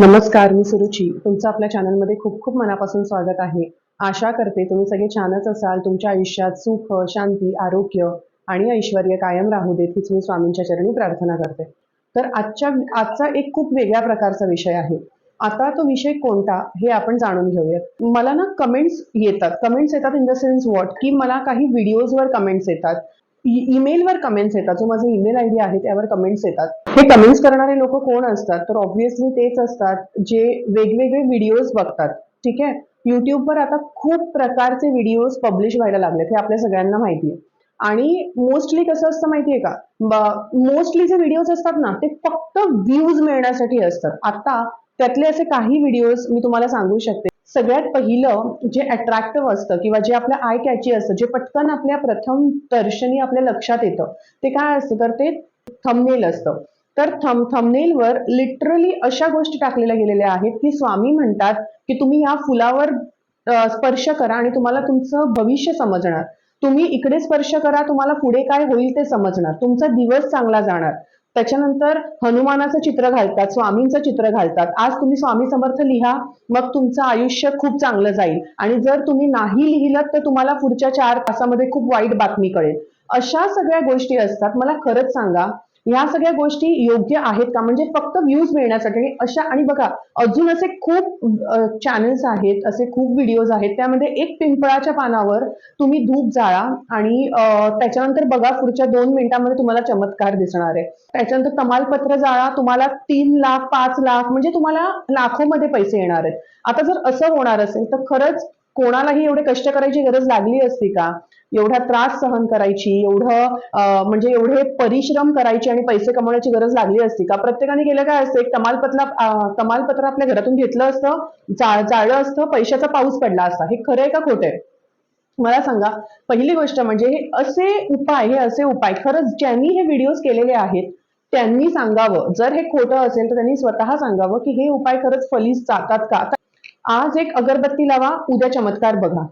नमस्कार मी सुरुची. तुमचं आपल्या चॅनलमध्ये खूप खूप मनापासून स्वागत आहे. आशा करते तुम्ही सगळे छानच असाल. तुमच्या आयुष्यात सुख शांती आरोग्य आणि ऐश्वर कायम राहू देत हीच मी स्वामींच्या चरणी प्रार्थना करते. तर आजच्या आजचा एक खूप वेगळ्या प्रकारचा विषय आहे. आता तो विषय कोणता हे आपण जाणून घेऊयात. मला ना कमेंट्स येतात. कमेंट्स येतात इन द सेन्स वॉट की मला काही व्हिडिओजवर कमेंट्स येतात. ईमेलवर कमेंट्स येतात. जो माझा ईमेल आय डी आहे त्यावर कमेंट्स येतात. हे कमेंट्स करणारे लोक कोण असतात? तर ऑब्व्हियसली तेच असतात जे वेगवेगळे व्हिडिओज बघतात. ठीक आहे? युट्यूबवर आता खूप प्रकारचे व्हिडिओज पब्लिश व्हायला लागलेत हे आपल्या सगळ्यांना माहिती आहे आणि मोस्टली कसं असतं माहितीये का? मोस्टली जे व्हिडिओज असतात ना ते फक्त व्ह्यूज मिळण्यासाठी असतात. आता त्यातले असे काही व्हिडिओज मी तुम्हाला सांगू शकते. सगळ्यात पहिलं जे अट्रॅक्टिव्ह असतं किंवा जे आपल्या आय कॅची असतं जे पटकन आपल्या प्रथम दर्शनी आपल्या लक्षात येतं ते काय असतं? तर ते थंबनेल असतं. तर थम थंबनेलवर लिटरली अशा गोष्टी टाकलेल्या गेलेल्या आहेत की स्वामी म्हणतात की तुम्ही या फुलावर स्पर्श करा आणि तुम्हाला तुमचं भविष्य समजणार. तुम्ही इकडे स्पर्श करा तुम्हाला पुढे काय होईल ते समजणार. तुमचा दिवस चांगला जाणार. त्याच्यानंतर हनुमानाचं चित्र घालतात स्वामींचं चित्र घालतात. आज तुम्ही स्वामी समर्थ लिहा मग तुमचं आयुष्य खूप चांगलं जाईल. आणि जर तुम्ही नाही लिहिलं तर तुम्हाला पुढच्या चार तासामध्ये खूप वाईट बातमी कळेल. अशा सगळ्या गोष्टी असतात. मला खरंच सांगा या सगळ्या गोष्टी योग्य आहेत का? म्हणजे फक्त व्ह्यूज मिळण्यासाठी आणि अशा आणि बघा अजून असे खूप चॅनल्स आहेत असे खूप व्हिडिओज आहेत. त्यामध्ये एक पिंपळाच्या पानावर तुम्ही धूप जाळा आणि त्याच्यानंतर बघा पुढच्या दोन मिनिटांमध्ये तुम्हाला चमत्कार दिसणार आहे. त्याच्यानंतर तमालपत्र जाळा तुम्हाला तीन लाख पाच लाख म्हणजे तुम्हाला लाखोमध्ये पैसे येणार आहेत. आता जर असं होणार असेल तर खरंच कोणालाही एवढे कष्ट करायची गरज लागली असती का? एवढा त्रास सहन करायची एवढं म्हणजे एवढे परिश्रम करायची आणि पैसे कमवण्याची गरज लागली असती का? प्रत्येकाने केलं काय असतं? एक तमालपत्र तमालपत्र आपल्या घरातून घेतलं असतं जाळ जाळलं असतं पैशाचा पाऊस पडला असता. हे खरं आहे का खोटं आहे? मला सांगा. पहिली गोष्ट म्हणजे हे असे उपाय हे असे उपाय खरंच ज्यांनी हे व्हिडिओज केलेले आहेत त्यांनी सांगावं. जर हे खोटं असेल तर त्यांनी स्वतः सांगावं की हे उपाय खरंच फलीस जातात का? आज एक अगरबत्ती लावा उद्या चमत्कार बघा.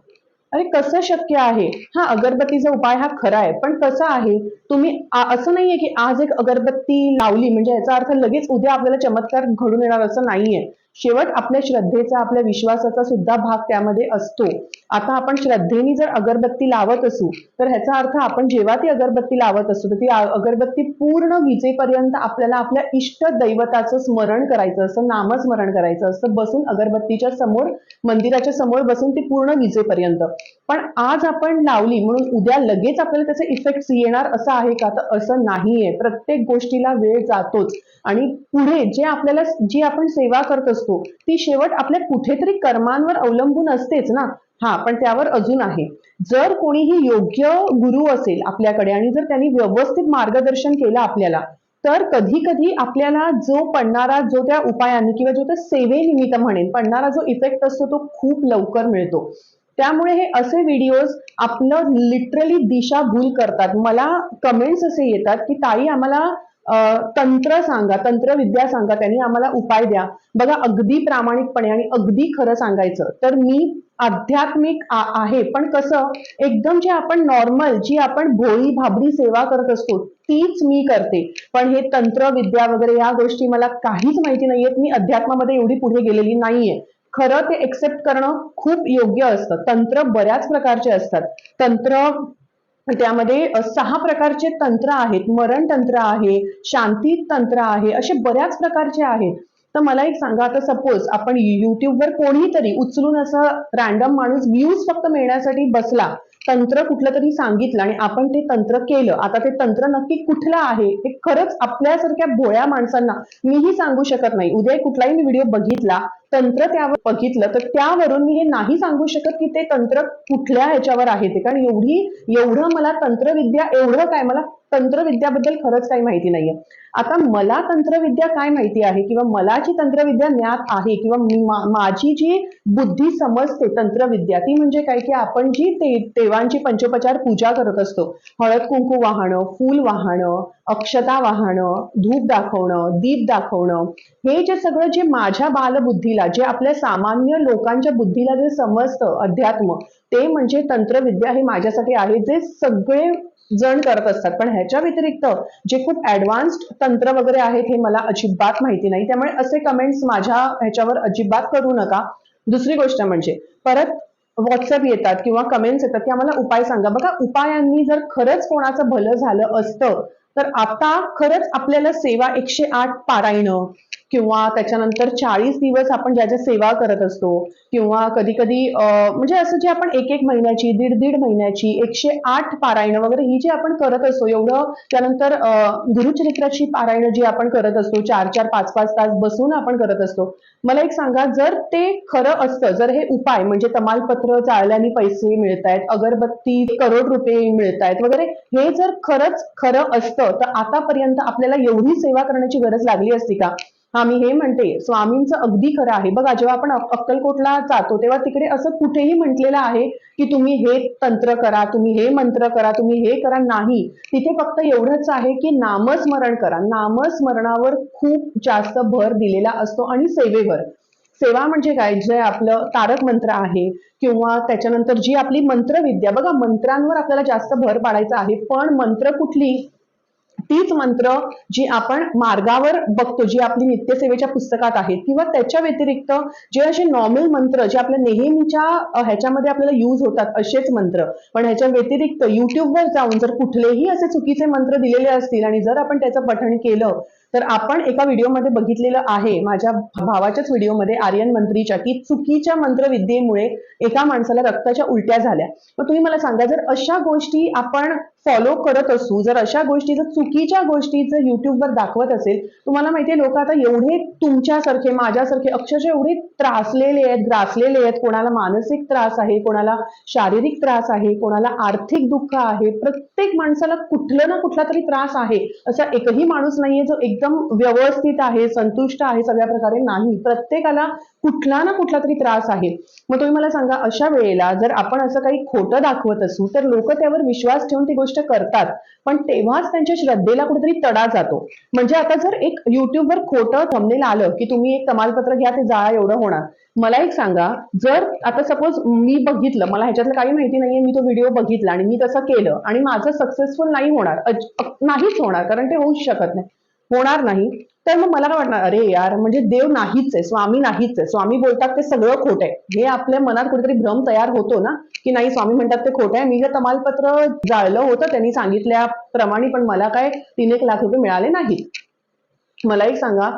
अरे कसं शक्य आहे? हा अगरबत्तीचा उपाय हा खरा आहे पण कसं आहे? तुम्ही असं नाहीये की आज एक अगरबत्ती लावली म्हणजे याचा अर्थ लगेच उद्या आपल्याला चमत्कार घडून येणार असं नाहीये. शेवट आपल्या श्रद्धेचा आपल्या विश्वासाचा सुद्धा भाग त्यामध्ये असतो. आता आपण श्रद्धेने जर अगरबत्ती लावत असू तर ह्याचा अर्थ आपण जेव्हा ती अगरबत्ती लावत असू तर ती अगरबत्ती पूर्ण विजेपर्यंत आपल्याला आपल्या इष्ट दैवताचं स्मरण करायचं असतं नामस्मरण करायचं असतं बसून अगरबत्तीच्या समोर मंदिराच्या समोर बसून ती पूर्ण विजेपर्यंत. पण आज आपण लावली म्हणून उद्या लगेच आपल्याला त्याचे इफेक्ट्स येणार असं आहे का? तर असं नाहीये. प्रत्येक गोष्टीला वेळ जातोच. आणि पुढे जे आपल्याला जी आपण सेवा करत असतो ती शेवट आपल्या कुठेतरी कर्मांवर अवलंबून असतेच ना? हा पण त्यावर अजून आहे. जर कोणीही योग्य गुरु असेल आपल्याकडे आणि जर त्यांनी व्यवस्थित मार्गदर्शन केलं आपल्याला तर कधी कधी आपल्याला जो पडणारा जो त्या उपायांनी किंवा जो त्या सेवेनिमित्त म्हणेन पडणारा जो इफेक्ट असतो तो खूप लवकर मिळतो. त्यामुळे हे असे व्हिडिओज आपलं लिटरली दिशाभूल करतात. मला कमेंट्स असे येतात की ताई आम्हाला तंत्र सांगा तंत्रविद्या सांगा त्यांनी आम्हाला उपाय द्या. बघा अगदी प्रामाणिकपणे आणि अगदी खरं सांगायचं तर मी आध्यात्मिक आहे. पण कसं एकदम जे आपण नॉर्मल जी आपण भोळी भाबरी सेवा करत असतो तीच मी करते. पण हे तंत्र विद्या वगैरे या गोष्टी मला काहीच माहिती नाहीयेत. मी अध्यात्मामध्ये एवढी पुढे गेलेली नाहीये. खरं ते एक्सेप्ट करणं खूप योग्य असतं. तंत्र बऱ्याच प्रकारचे असतात. तंत्र त्यामध्ये सहा प्रकारचे तंत्र आहेत. मरण तंत्र आहे शांती तंत्र आहे असे बऱ्याच प्रकारचे आहेत. तर मला एक सांगा आता सपोज आपण युट्यूबवर कोणीतरी उचलून असं रॅन्डम माणूस व्ह्यूज फक्त मिळण्यासाठी बसला तंत्र कुठलं तरी सांगितलं आणि आपण ते तंत्र केलं. आता ते तंत्र नक्की कुठलं आहे? हे खरंच आपल्यासारख्या भोळ्या माणसांना मीही सांगू शकत नाही. उद्या कुठलाही मी व्हिडिओ बघितला तंत्र त्यावर बघितलं तर त्यावरून मी हे नाही सांगू शकत की ते तंत्र कुठल्या ह्याच्यावर आहे ते. कारण एवढी एवढं मला तंत्रविद्या एवढं काय मला तंत्रविद्याबद्दल खरंच काही माहिती नाहीये. आता मला तंत्रविद्या काय माहिती आहे किंवा मला जी तंत्रविद्या ज्ञात आहे किंवा माझी जी बुद्धी समजते तंत्रविद्या ती म्हणजे काय की आपण जी ते देवांची पंचोपचार पूजा करत असतो. हळद कुंकू वाहणं फूल वाहणं अक्षता वाहणं धूप दाखवणं दीप दाखवणं हे जे सगळं जे माझ्या बालबुद्धीला जे आपल्या सामान्य लोकांच्या बुद्धीला जे समजतं अध्यात्म ते म्हणजे तंत्रविद्या हे माझ्यासाठी आहे जे सगळे जण करत असतात. पण ह्याच्या व्यतिरिक्त जे खूप ऍडव्हान्स्ड तंत्र वगैरे आहेत हे मला अजिबात माहिती नाही. त्यामुळे असे कमेंट्स माझ्या ह्याच्यावर अजिबात करू नका. दुसरी गोष्ट म्हणजे परत व्हॉट्सअप येतात किंवा कमेंट्स येतात की आम्हाला उपाय सांगा. बघा उपायांनी जर खरंच कोणाचं भलं झालं असतं तर आता खरंच आपल्याला सेवा एकशे आठ पारायणं किंवा त्याच्यानंतर चाळीस दिवस आपण ज्या ज्या सेवा करत असतो किंवा कधी कधी म्हणजे असं जे आपण एक एक महिन्याची दीड दीड महिन्याची एकशे आठ पारायणं वगैरे ही जी आपण करत असतो एवढं त्यानंतर गुरुचरित्राची पारायणं जी आपण करत असतो चार चार पाच पाच तास बसून आपण करत असतो. मला एक सांगा जर ते खरं असतं जर हे उपाय म्हणजे तमालपत्र चाळल्याने पैसे मिळत आहेत अगरबत्ती करोड रुपये मिळत आहेत वगैरे हे जर खरंच खरं असतं तर आतापर्यंत आपल्याला एवढी सेवा करण्याची गरज लागली असती का? हा मी हे म्हणते स्वामींचं अगदी खरं आहे. बघा जेव्हा आपण अक्कलकोटला जातो तेव्हा तिकडे असं कुठेही म्हटलेलं आहे की तुम्ही हे तंत्र करा तुम्ही हे मंत्र करा तुम्ही हे करा. नाही. तिथे फक्त एवढंच आहे की नामस्मरण करा. नामस्मरणावर खूप जास्त भर दिलेला असतो आणि सेवेवर. सेवा म्हणजे काय? जे आपलं तारक मंत्र आहे किंवा त्याच्यानंतर जी आपली मंत्रविद्या. बघा मंत्रांवर आपल्याला जास्त भर पाडायचा आहे पण मंत्र कुठली? तीच मंत्र जी आपण मार्गावर बघतो जी आपली नित्यसेवेच्या पुस्तकात आहेत किंवा त्याच्या व्यतिरिक्त जे असे नॉर्मल मंत्र जे आपल्या नेहमीच्या ह्याच्यामध्ये आपल्याला यूज होतात असेच मंत्र. पण ह्याच्या व्यतिरिक्त युट्यूबवर जाऊन जर कुठलेही असे चुकीचे मंत्र दिलेले असतील आणि जर आपण त्याचं पठण केलं तर आपण एका व्हिडिओमध्ये बघितलेलं आहे माझ्या भावाच्याच व्हिडिओमध्ये आर्यन मंत्रीच्या की चुकीच्या मंत्रविद्येमुळे एका माणसाला रक्ताच्या उलट्या झाल्या. मग तुम्ही मला सांगा जर अशा गोष्टी आपण फॉलो करत असू जर अशा गोष्टी जर चुकीच्या गोष्टी जर युट्यूबवर दाखवत असेल तुम्हाला माहितीये लोक आता एवढे तुमच्यासारखे माझ्यासारखे अक्षरशः एवढे त्रासलेले आहेत ग्रासलेले आहेत. कोणाला मानसिक त्रास आहे कोणाला शारीरिक त्रास आहे कोणाला आर्थिक दुःख आहे. प्रत्येक माणसाला कुठलं ना कुठला तरी त्रास आहे. असा एकही माणूस नाहीये जो एकदम व्यवस्थित आहे संतुष्ट आहे सगळ्या प्रकारे नाही. प्रत्येकाला कुठला ना कुठला तरी त्रास आहे. मग तुम्ही मला सांगा अशा वेळेला जर आपण असं काही खोटं दाखवत असू तर लोक त्यावर विश्वास ठेवून ती गोष्ट करतात पण तेव्हाच त्यांच्या श्रद्धेला कुठेतरी तडा जातो. म्हणजे आता जर एक युट्यूबवर खोटं थंबनेल आलं की तुम्ही एक तमालपत्र घ्या ते जाळा एवढं होणार. मला एक सांगा जर आता सपोज मी बघितलं मला ह्याच्यातलं काही माहिती नाहीये मी तो व्हिडिओ बघितला आणि मी तसं केलं आणि माझं सक्सेसफुल नाही होणार नाहीच होणार कारण ते होऊच शकत नाही. होणार नाही. तर मग मला काय वाटणार? अरे यार म्हणजे देव नाहीच आहे स्वामी नाहीच आहे. स्वामी बोलतात ते सगळं खोट आहे. हे आपल्या मनात कुठेतरी भ्रम तयार होतो ना की नाही स्वामी म्हणतात ते खोट आहे. मी जे तमालपत्र जाळलं होतं त्यांनी सांगितल्याप्रमाणे पण मला काय तीन एक लाख रुपये मिळाले नाही मला एक सांगा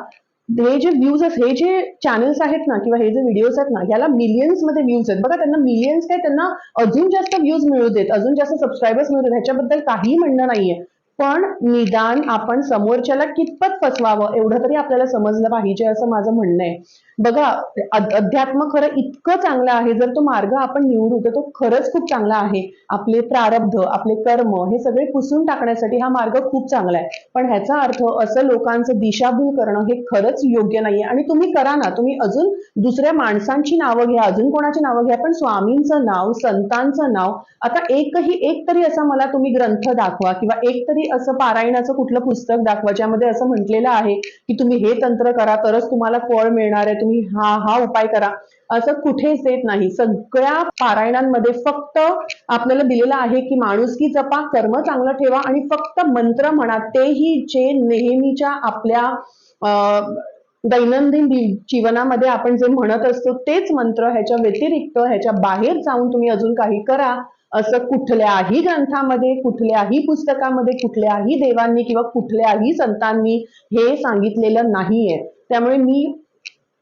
हे जे व्ह्यूज हे जे चॅनल्स आहेत ना किंवा हे जे व्हिडिओज आहेत ना याला मिलियन्समध्ये व्ह्यूज आहेत. बघा त्यांना मिलियन्स काय त्यांना अजून जास्त व्ह्यूज मिळू देत अजून जास्त सबस्क्रायबर्स मिळू देत ह्याच्याबद्दल काही म्हणणं नाहीये. पण निदान आपण समोरच्याला कितपत फसवावं एवढं तरी आपल्याला समजलं पाहिजे असं माझं म्हणणं आहे. बघा अध्यात्म खरं इतकं चांगलं आहे जर तो मार्ग आपण निवडू तर तो खरंच खूप चांगला आहे. आपले प्रारब्ध आपले कर्म हे सगळे पुसून टाकण्यासाठी हा मार्ग खूप चांगला आहे. पण ह्याचा अर्थ असं लोकांचं दिशाभूल करणं हे खरंच योग्य नाहीये. आणि तुम्ही करा ना तुम्ही अजून दुसऱ्या माणसांची नावं घ्या अजून कोणाची नावं घ्या पण स्वामींचं नाव संतांचं नाव आता एकही एक तरी असा मला तुम्ही ग्रंथ दाखवा किंवा एक तरी असं पारायणाचं कुठलं पुस्तक दाखवा ज्यामध्ये असं म्हटलेलं आहे की तुम्ही हे तंत्र करा तरच तुम्हाला फळ मिळणार आहे तुम्ही हा हा उपाय करा. असं कुठेच देत नाही. सगळ्या पारायणांमध्ये फक्त आपल्याला दिलेलं आहे की माणुसकी जपा कर्म चांगलं ठेवा आणि फक्त मंत्र म्हणा. तेही जे नेहमीच्या आपल्या अं, दैनंदिन जीवनामध्ये आपण जे म्हणत असतो तेच मंत्र ह्याच्या व्यतिरिक्त ह्याच्या बाहेर जाऊन तुम्ही अजून काही करा. असं कुठल्याही ग्रंथामध्ये कुठल्याही पुस्तकामध्ये कुठल्याही देवांनी किंवा कुठल्याही संतांनी हे सांगितलेलं नाहीये. त्यामुळे मी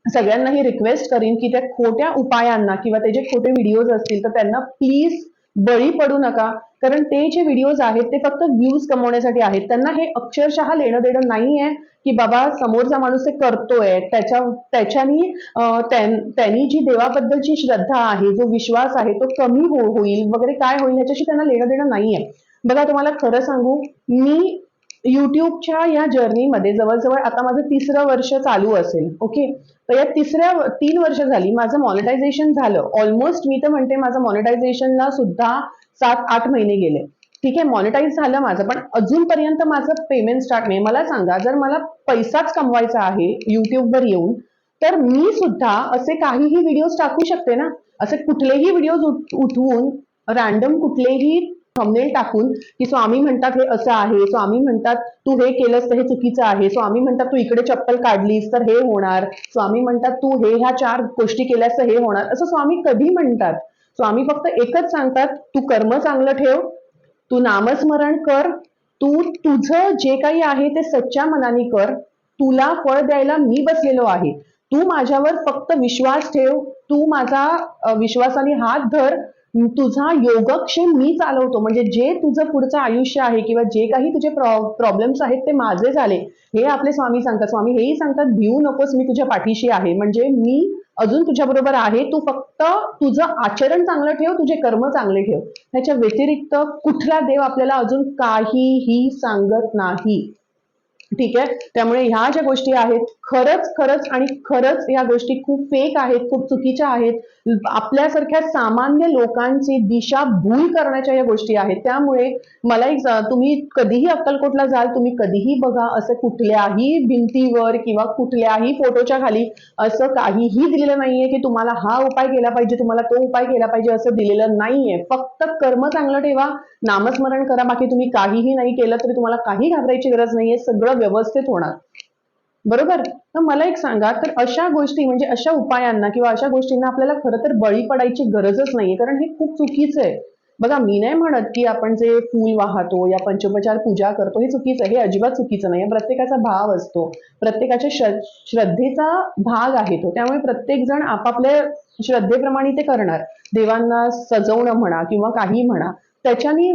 सगळ्यांना ही रिक्वेस्ट करीन की त्या खोट्या उपायांना किंवा ते जे खोटे व्हिडिओज असतील तर त्यांना प्लीज बळी पडू नका. कारण ते जे व्हिडिओज आहेत ते फक्त व्ह्यूज कमवण्यासाठी आहेत. त्यांना हे अक्षरशः लेणं देणं नाहीये की बाबा समोरचा माणूस ते करतोय. त्याच्या त्याच्यानी त्यां- त्यांनी जी देवाबद्दलची श्रद्धा आहे जो विश्वास आहे तो कमी हो होईल. वगैरे काय होईल ह्याच्याशी त्यांना लेणं देणं नाहीये. बघा तुम्हाला खरं सांगू मी युट्यूबच्या या जर्नीमध्ये जवळजवळ आता माझं तिसरं वर्ष चालू असेल ओके तर या तिसऱ्या तीन वर्ष झाली माझं मॉनिटायझेशन झालं. ऑलमोस्ट मी तर म्हणते माझं मॉनिटायझेशनला सुद्धा सात आठ महिने गेले. ठीक आहे मॉनिटाईज झालं माझं पण अजूनपर्यंत माझं पेमेंट स्टार्ट नाही. मला सांगा जर मला पैसाच कमवायचा आहे युट्यूबवर येऊन तर मी सुद्धा असे काहीही व्हिडिओज टाकू शकते ना? असे कुठलेही व्हिडिओज उठवून रॅन्डम कुठलेही थंबनेल टाकून की स्वामी म्हणतात हे असं आहे स्वामी म्हणतात तू हे केलंस तर हे चुकीचं आहे स्वामी म्हणतात तू इकडे चप्पल काढलीस तर हे होणार स्वामी म्हणतात तू हे ह्या चार गोष्टी केल्यास तर हे होणार असं स्वामी कधी म्हणतात? स्वामी फक्त एकच सांगतात तू कर्म चांगलं ठेव तू नामस्मरण कर तू तुझं जे काही आहे ते सच्च्या मनाने कर तुला फळ द्यायला मी बसलेलो आहे तू माझ्यावर फक्त विश्वास ठेव तू माझा विश्वासाने हात धर तुझा योगक्षेम मी चालवतो. म्हणजे जे तुझं पुढचं आयुष्य आहे किंवा जे काही तुझे प्रॉब्लेम्स आहेत ते माझे झाले. हे आपले स्वामी सांगतात. स्वामी हेही सांगतात भिवू नकोस मी तुझ्या पाठीशी आहे. म्हणजे मी अजून तुझ्या बरोबर आहे. तू फक्त तुझं आचरण चांगलं ठेव तुझे कर्म चांगले ठेव. ह्याच्या व्यतिरिक्त कुठला देव आपल्याला अजून काहीही सांगत नाही. ठीक आहे? त्यामुळे ह्या ज्या गोष्टी आहेत खरंच खरंच आणि खरंच या गोष्टी खूप फेक आहेत खूप चुकीच्या आहेत. आपल्यासारख्या सामान्य लोकांची दिशा भूल करण्याच्या या गोष्टी आहेत. त्यामुळे मला एक तुम्ही कधीही अक्कलकोटला जाल तुम्ही कधीही बघा असं कुठल्याही भिंतीवर किंवा कुठल्याही फोटोच्या खाली असं काहीही दिलेलं नाहीये की तुम्हाला हा उपाय केला पाहिजे तुम्हाला तो उपाय केला पाहिजे असं दिलेलं नाहीये. फक्त कर्म चांगलं ठेवा नामस्मरण करा बाकी तुम्ही काहीही नाही केलं तरी तुम्हाला काही घाबरायची गरज नाहीये सगळं व्यवस्थित होणार. बरोबर? तर मला एक सांगा तर अशा गोष्टी म्हणजे अशा उपायांना किंवा अशा गोष्टींना आपल्याला खरं तर बळी पडायची गरजच नाहीये कारण हे खूप चुकीचं आहे. बघा मी नाही म्हणत की आपण जे फूल वाहतो या पंचोपचार पूजा करतो हे चुकीचं आहे हे अजिबात चुकीचं नाही. प्रत्येकाचा भाव असतो प्रत्येकाच्या श्र- श्रद्धेचा भाग आहे तो. त्यामुळे प्रत्येक जण आपापल्या श्रद्धेप्रमाणे ते करणार. देवांना सजवणं म्हणा किंवा काही म्हणा त्याच्यानी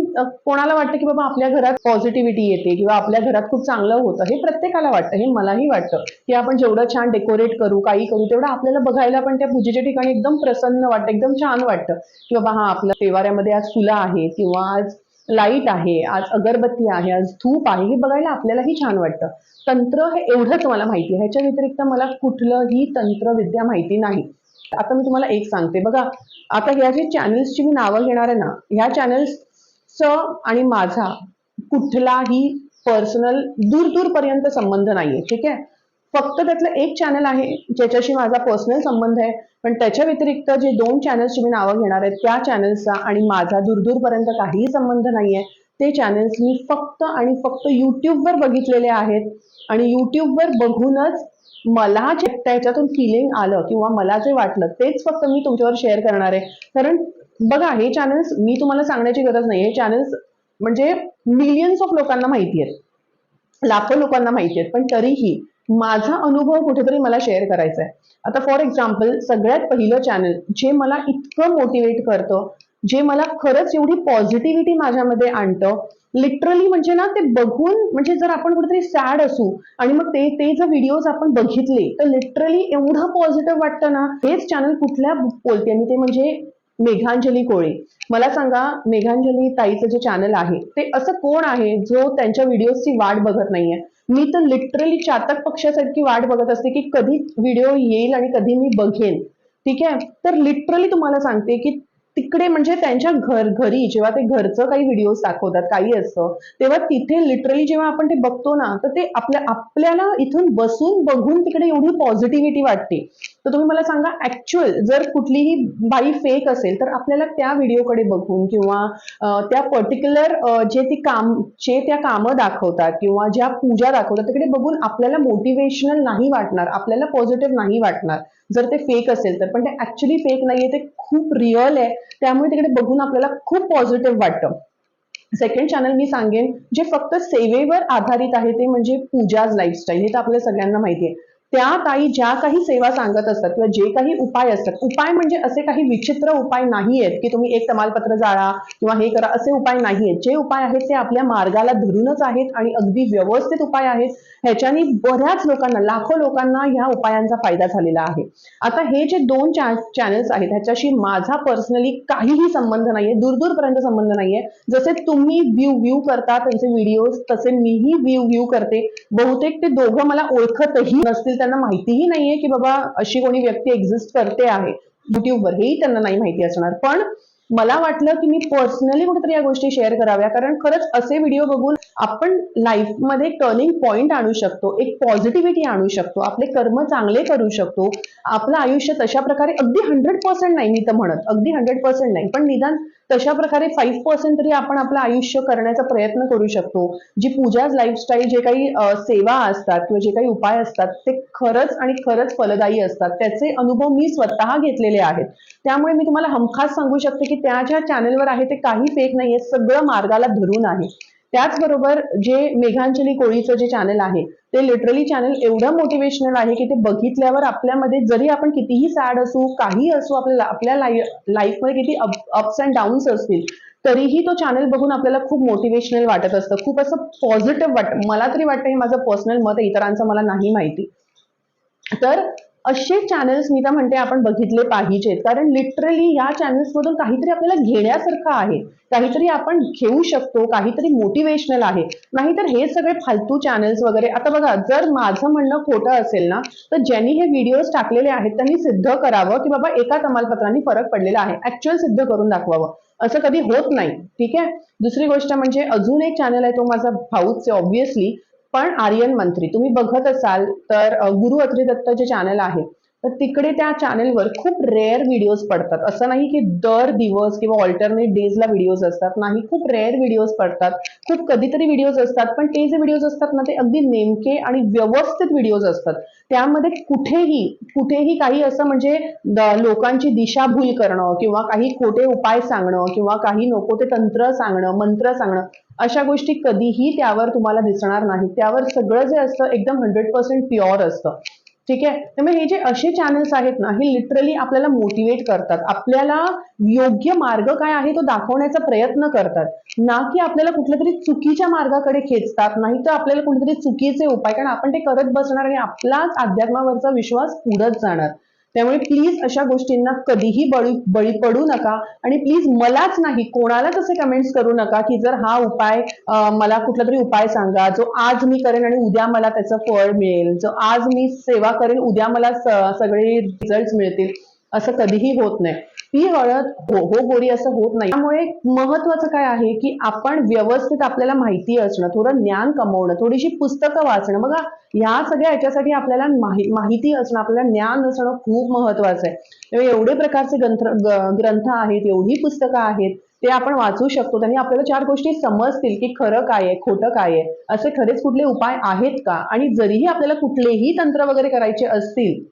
कोणाला वाटतं की बाबा आपल्या घरात पॉझिटिव्हिटी येते किंवा आपल्या घरात खूप चांगलं होतं हे प्रत्येकाला वाटतं हे मलाही वाटतं की आपण जेवढं छान डेकोरेट करू काही करू तेवढं आपल्याला बघायला पण त्या पूजेच्या ठिकाणी एकदम प्रसन्न वाटतं एकदम छान वाटतं की बाबा हा आपल्या तेवाऱ्यामध्ये आज फुलं आहे किंवा आज लाइट आहे आज अगरबत्ती आहे आज धूप आहे हे बघायला आपल्यालाही छान वाटतं. तंत्र हे एवढंच मला माहिती आहे. ह्याच्या व्यतिरिक्त मला कुठलंही तंत्रविद्या माहिती नाही. आता मी तुम्हाला एक सांगते. बघा आता ह्या जे चॅनल्सची मी नावं घेणार आहे ना ह्या चॅनल्सचं आणि माझा कुठलाही पर्सनल दूर दूरपर्यंत संबंध नाहीये ठीक आहे? फक्त त्यातलं एक चॅनल आहे ज्याच्याशी माझा पर्सनल संबंध आहे. पण त्याच्या व्यतिरिक्त जे दोन चॅनल्सची मी नावं घेणार आहेत त्या चॅनल्सचा आणि माझा दूरदूरपर्यंत काहीही संबंध नाहीये ते चॅनल्स मी फक्त आणि फक्त युट्यूबवर बघितलेले आहेत. आणि युट्यूबवर बघूनच मला जे त्याच्यातून फिलिंग आलं किंवा मला जे वाटलं तेच फक्त मी तुमच्यावर शेअर करणार आहे. कारण बघा हे चॅनल्स मी तुम्हाला सांगण्याची गरज नाही. हे चॅनल्स म्हणजे मिलियन्स ऑफ लोकांना माहिती आहेत. लाखो लोकांना माहिती आहेत. पण तरीही माझा अनुभव कुठेतरी मला शेअर करायचा आहे आता फॉर एक्झाम्पल सगळ्यात पहिलं चॅनल जे मला इतकं मोटिवेट करतं जे मला खरंच एवढी पॉझिटिव्हिटी माझ्यामध्ये आणतं लिटरली म्हणजे ना ते बघून म्हणजे जर आपण कुठेतरी सॅड असू आणि मग ते ते जर व्हिडिओज आपण बघितले तर लिटरली एवढं पॉझिटिव्ह वाटतं ना. हेच चॅनल कुठल्या बोलते मी ते म्हणजे मेघांजली कोळे. मला सांगा मेघांजली ताईचं जे चॅनल आहे ते असं कोण आहे जो त्यांच्या व्हिडिओजची वाट बघत नाहीये? मी तर लिटरली चातक पक्षासारखी वाट बघत असते की कधी व्हिडिओ येईल आणि कधी मी बघेन. ठीक आहे? तर लिटरली तुम्हाला सांगते की तिकडे म्हणजे त्यांच्या घर घरी जेव्हा ते घरचं काही व्हिडिओज दाखवतात काही असतं तेव्हा तिथे लिटरली जेव्हा आपण ते बघतो ना तर ते आपल्या आपल्याला इथून बसून बघून तिकडे एवढी पॉझिटिव्हिटी वाटते. तर तुम्ही मला सांगा ऍक्च्युअल जर कुठलीही बाई फेक असेल तर आपल्याला त्या व्हिडिओकडे बघून किंवा त्या पर्टिक्युलर जे ती काम जे त्या कामं दाखवतात किंवा ज्या पूजा दाखवतात तिकडे बघून आपल्याला मोटिवेशनल नाही वाटणार आपल्याला पॉझिटिव्ह नाही वाटणार. जर ते फेक असेल तर. पण ते ऍक्च्युली फेक नाहीये ते खूप रिअल आहे. त्यामुळे तिकडे बघून आपल्याला खूप पॉझिटिव्ह वाटतं. सेकंड चॅनल मी सांगेन जे फक्त सेवेवर आधारित आहे ते म्हणजे पूजाज लाईफस्टाईल हे तर आपल्या सगळ्यांना माहिती आहे. त्या ताई ज्या काही सेवा सांगत असतात किंवा जे काही उपाय असतात उपाय म्हणजे असे काही विचित्र उपाय नाही आहेत की तुम्ही एक तमालपत्र जाळा किंवा हे करा असे उपाय नाही आहेत जे उपाय आहेत ते आपल्या मार्गाला धरूनच आहेत आणि अगदी व्यवस्थित उपाय आहेत. ह्याच्यानी बऱ्याच लोकांना लाखो लोकांना ह्या उपायांचा फायदा झालेला आहे. आता हे जे दोन चॅनल्स आहेत ह्याच्याशी माझा पर्सनली काहीही संबंध नाहीये दूरदूरपर्यंत संबंध नाहीये. जसे तुम्ही व्ह्यू व्ह्यू करता त्यांचे व्हिडिओज तसे मीही व्ह्यू व्ह्यू करते. बहुतेक ते दोघं मला ओळखतही नसतील त्यांना माहितीही नाहीये की बाबा अशी कोणी व्यक्ती एक्झिस्ट करते आहे. युट्यूबवर हेही त्यांना नाही माहिती असणार. पण मला वाटलं की मी पर्सनली कुठेतरी या गोष्टी शेअर कराव्या. कारण खरंच असे व्हिडिओ बघून आपण लाईफमध्ये टर्निंग पॉइंट आणू शकतो एक पॉझिटिव्हिटी आणू शकतो आपले कर्म चांगले करू शकतो. आपलं आयुष्य तशा प्रकारे अगदी हंड्रेड पर्सेंट नाही मी तर म्हणत. अगदी हंड्रेड पर्सेंट नाही. पण निदान तशा प्रकारे फाईव्ह पर्सेंट तरी आपण आपलं आयुष्य करण्याचा प्रयत्न करू शकतो. जी पूजा लाईफस्टाईल जे काही सेवा असतात किंवा जे काही उपाय असतात ते खरंच आणि खरंच फलदायी असतात. त्याचे अनुभव मी स्वतः घेतलेले आहेत. त्यामुळे मी तुम्हाला हमखास सांगू शकते की त्या ज्या चॅनलवर आहे ते काही फेक नाहीये. सगळं मार्गाला धरून आहे. त्याचबरोबर जे मेघांजली कोळीचं जे चॅनल आहे ते लिटरली चॅनल एवढं मोटिवेशनल आहे की ते बघितल्यावर आपल्यामध्ये जरी आपण कितीही सॅड असू काही असू आपल्या आपल्या लाईफमध्ये किती अप्स अँड डाऊन्स असतील तरीही तो चॅनल बघून आपल्याला खूप मोटिवेशनल वाटत असतं. खूप असं पॉझिटिव्ह वाटतं मला तरी वाटतं हे माझं पर्सनल मत इतरांचं मला नाही माहिती. तर असे चॅनल्स मी तर म्हणते आपण बघितले पाहिजेत. कारण लिटरली या चॅनल्समधून काहीतरी आपल्याला घेण्यासारखं आहे. काहीतरी आपण घेऊ शकतो काहीतरी मोटिवेशनल आहे. नाहीतर हे सगळे फालतू चॅनल्स वगैरे आता बघा जर माझं म्हणणं खोटं असेल ना तर ज्यांनी हे व्हिडिओज टाकलेले आहेत त्यांनी सिद्ध करावं की बाबा एका तमालपत्रांनी फरक पडलेला आहे. ऍक्च्युअल सिद्ध करून दाखवावं. असं कधी होत नाही. ठीक आहे? दुसरी गोष्ट म्हणजे अजून एक चॅनल आहे तो माझा भाऊच आहे ऑब्व्हियसली पण आर्यन मंत्री तुम्ही बघत असाल तर गुरु अत्री दत्त जे चॅनल आहे तर तिकडे त्या चॅनेलवर खूप रेअर व्हिडिओज पडतात. असं नाही की दर दिवस किंवा ऑल्टरनेट डेजला व्हिडिओज असतात. नाही खूप रेअर व्हिडिओज पडतात. खूप कधीतरी व्हिडिओज असतात पण ते जे व्हिडिओज असतात ना ते अगदी नेमके आणि व्यवस्थित व्हिडिओज असतात. त्यामध्ये कुठेही कुठेही काही असं म्हणजे लोकांची दिशाभूल करणं किंवा काही खोटे उपाय सांगणं किंवा काही नको ते तंत्र सांगणं मंत्र सांगणं अशा गोष्टी कधीही त्यावर तुम्हाला दिसणार नाही त्यावर सगळं जे असतं एकदम हंड्रेड पर्सेंट प्युअर असतं. ठीक आहे? त्यामुळे हे जे असे चॅनल्स आहेत ना हे लिटरली आपल्याला मोटिवेट करतात. आपल्याला योग्य मार्ग काय आहे तो दाखवण्याचा प्रयत्न करतात. ना की आपल्याला कुठल्या तरी चुकीच्या मार्गाकडे खेचतात नाही तर आपल्याला कुठेतरी चुकीचे उपाय. कारण आपण ते करत बसणार आणि आपलाच अध्यात्मावरचा विश्वास पुढत जाणार. त्यामुळे प्लीज अशा गोष्टींना कधीही बळी बळी पडू नका. आणि प्लीज मलाच नाही कोणालाच असे कमेंट्स करू नका की जर हा उपाय मला कुठला तरी उपाय सांगा जो आज मी करेन आणि उद्या मला त्याचं फळ मिळेल जो आज मी सेवा करेन उद्या मला सगळे रिझल्ट मिळतील असं कधीही होत नाही. ती हळद हो हो गोरी असं होत नाही. त्यामुळे महत्वाचं काय आहे की आपण व्यवस्थित आपल्याला माहिती असणं थोडं ज्ञान कमवणं थोडीशी पुस्तकं वाचणं. बघा ह्या सगळ्या याच्यासाठी आपल्याला माहिती असणं आपल्याला ज्ञान असणं खूप महत्वाचं आहे. त्यामुळे एवढे प्रकारचे ग्रंथ ग्रंथ आहेत एवढी पुस्तकं आहेत ते आपण वाचू शकतो. त्यांनी आपल्याला चार गोष्टी समजतील की खरं काय आहे खोटं काय आहे. असे खरेच कुठले उपाय आहेत का? आणि जरीही आपल्याला कुठलेही तंत्र वगैरे करायचे असतील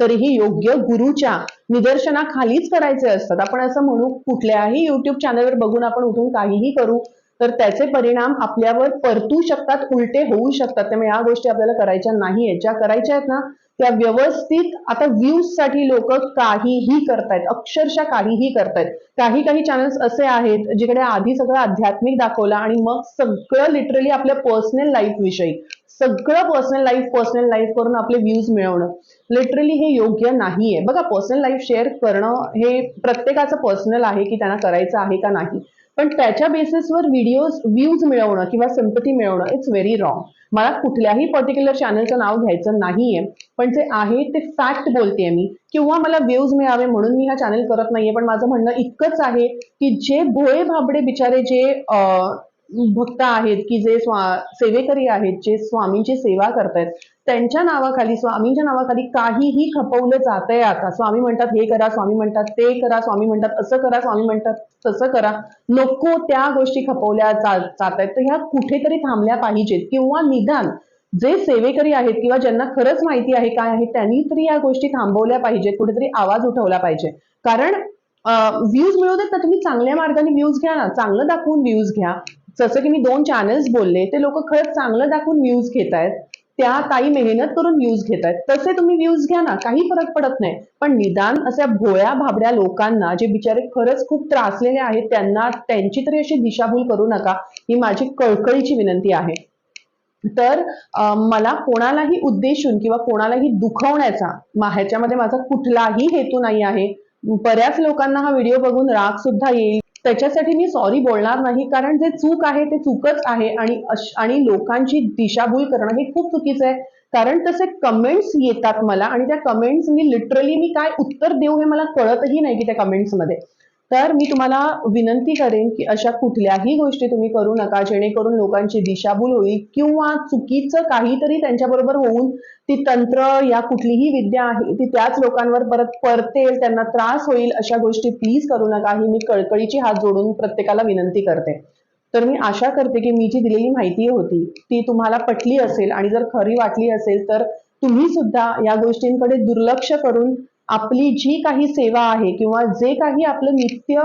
तरीही योग्य गुरुच्या निदर्शनाखालीच करायचे असतात. आपण असं म्हणू कुठल्याही युट्यूब चॅनलवर बघून आपण उठून काहीही करू तर त्याचे परिणाम आपल्यावर परतू शकतात उलटे होऊ शकतात. त्यामुळे या गोष्टी आपल्याला करायच्या नाही ज्या करायच्या आहेत ना त्या व्यवस्थित आता व्ह्यूजसाठी लोक काहीही करतायत अक्षरशः काहीही करतायत. काही काही चॅनल्स असे आहेत जिकडे आधी सगळं आध्यात्मिक दाखवलं आणि मग सगळं लिटरली आपल्या पर्सनल लाईफ विषयी. सगळं पर्सनल लाईफ पर्सनल लाईफ करून आपले व्ह्यूज मिळवणं. लिटरली हे योग्य नाहीये. बघा पर्सनल लाईफ शेअर करणं हे प्रत्येकाचं पर्सनल आहे की त्यांना करायचं आहे का नाही. पण त्याच्या बेसिसवर व्हिडिओज व्ह्यूज मिळवणं किंवा संपत्ती मिळवणं इट्स व्हेरी रॉंग मला कुठल्याही पर्टिक्युलर चॅनलचं नाव घ्यायचं नाहीये पण जे आहे ते फॅक्ट बोलतेय मी. किंवा मला व्ह्यूज मिळावे म्हणून मी हा चॅनल करत नाहीये पण माझं म्हणणं इतकंच आहे की जे भोळे भाबडे बिचारे जे भक्त आहेत की जे स्वा सेवेकरी आहेत जे स्वामींची सेवा करतायत त्यांच्या नावाखाली स्वामींच्या नावाखाली काहीही खपवलं जातंय आता. स्वामी म्हणतात हे करा स्वामी म्हणतात ते करा स्वामी म्हणतात असं करा स्वामी म्हणतात तसं करा. नको त्या गोष्टी खपवल्या जात आहेत तर ह्या कुठेतरी थांबल्या पाहिजेत. किंवा निदान जे सेवेकरी आहेत किंवा ज्यांना खरंच माहिती आहे काय आहे त्यांनी तरी या गोष्टी थांबवल्या पाहिजेत. कुठेतरी आवाज उठवला पाहिजे. कारण व्ह्यूज मिळवतात ना तुम्ही चांगल्या मार्गाने व्ह्यूज घ्या ना. चांगलं दाखवून व्ह्यूज घ्या. जसं की मी दोन चॅनल्स बोलले ते लोक खरंच चांगलं दाखवून व्ह्यूज घेत आहेत त्या ताई मेहनत करून व्ह्यूज घेत आहेत तसे तुम्ही व्ह्यूज घ्या ना काही फरक पडत नाही. पण निदान अशा भोळ्या भाबड्या लोकांना जे बिचारे खरंच खूप त्रासलेले आहेत त्यांना त्यांची तरी अशी दिशाभूल करू नका ही माझी कळकळीची विनंती आहे. तर मला कोणालाही उद्देशून किंवा कोणालाही दुखवण्याचा ह्याच्यामध्ये माझा कुठलाही हेतू नाही आहे. बऱ्याच लोकांना हा व्हिडिओ बघून राग सुद्धा येईल. त्याच्यासाठी मी सॉरी बोलणार नाही कारण जे चूक आहे ते चूकच आहे आणि आणि लोकांची दिशाभूल करणं हे खूप चुकीचं आहे. कारण तसे कमेंट्स येतात मला आणि त्या कमेंट्स मी लिटरली मी काय उत्तर देऊ हे मला कळतही नाही की त्या कमेंट्समध्ये तर मी तुम्हाला विनंती करेन की अशा कुठल्याही गोष्टी तुम्ही करू नका जेणेकरून लोकांची दिशाभूल होईल किंवा चुकीचं काहीतरी त्यांच्याबरोबर होऊन ती तंत्र या कुठलीही विद्या आहे ती त्याच लोकांवर परत परतेल त्यांना त्रास होईल अशा गोष्टी प्लीज करू नका. ही मी कळकळीची हात जोडून प्रत्येकाला विनंती करते. तर मी आशा करते की मी जी दिलेली माहिती होती ती तुम्हाला पटली असेल आणि जर खरी वाटली असेल तर तुम्ही सुद्धा या गोष्टींकडे दुर्लक्ष करून आपली जी काही सेवा आहे किंवा जे काही आपलं नित्य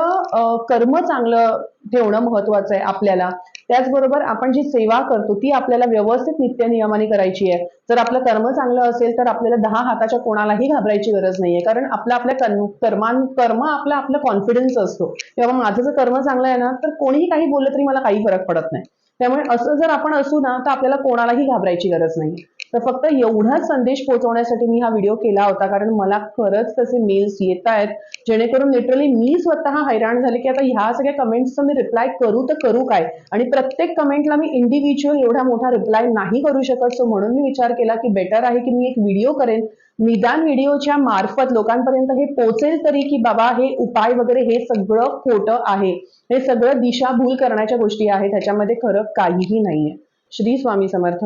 कर्म चांगलं ठेवणं महत्वाचं आहे आपल्याला त्याचबरोबर आपण जी सेवा करतो ती आपल्याला व्यवस्थित नित्य नियमाने करायची आहे. जर आपलं कर्म चांगलं असेल तर आपल्याला दहा हाताच्या कोणालाही घाबरायची गरज नाहीये. कारण आपलं आपल्या कर्मान कर्म आपला आपला कॉन्फिडन्स असतो. तेव्हा माझं जर कर्म चांगलं आहे ना तर कोणीही काही बोललं तरी मला काही फरक पडत नाही. त्यामुळे असं जर आपण असू ना तर आपल्याला कोणालाही घाबरायची गरज नाही तर फक्त एवढाच संदेश पोहोचवण्यासाठी मी हा व्हिडिओ केला होता कारण मला खरंच तसे मेल्स येत आहेत जेणेकरून लिटरली मी स्वतः हैराण झाले की आता ह्या सगळ्या कमेंट्सचं मी रिप्लाय करू तर करू काय? आणि प्रत्येक कमेंटला मी इंडिव्हिज्युअल एवढा मोठा रिप्लाय नाही करू शकत सो म्हणून मी विचार केला की बेटर आहे की मी एक व्हिडिओ करेन. निदान व्हिडिओच्या मार्फत लोकांपर्यंत हे पोचेल तरी की बाबा हे उपाय वगैरे हे सगळं खोटं आहे. हे सगळं दिशाभूल करण्याच्या गोष्टी आहेत ह्याच्यामध्ये खरं काहीही नाहीये. श्री स्वामी समर्थ.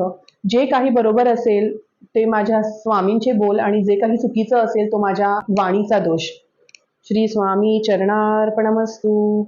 जे काही बरोबर असेल ते माझ्या स्वामींचे बोल आणि जे काही चुकीचं असेल तो माझ्या वाणीचा दोष. श्री स्वामी चरणार्पणमस्तू.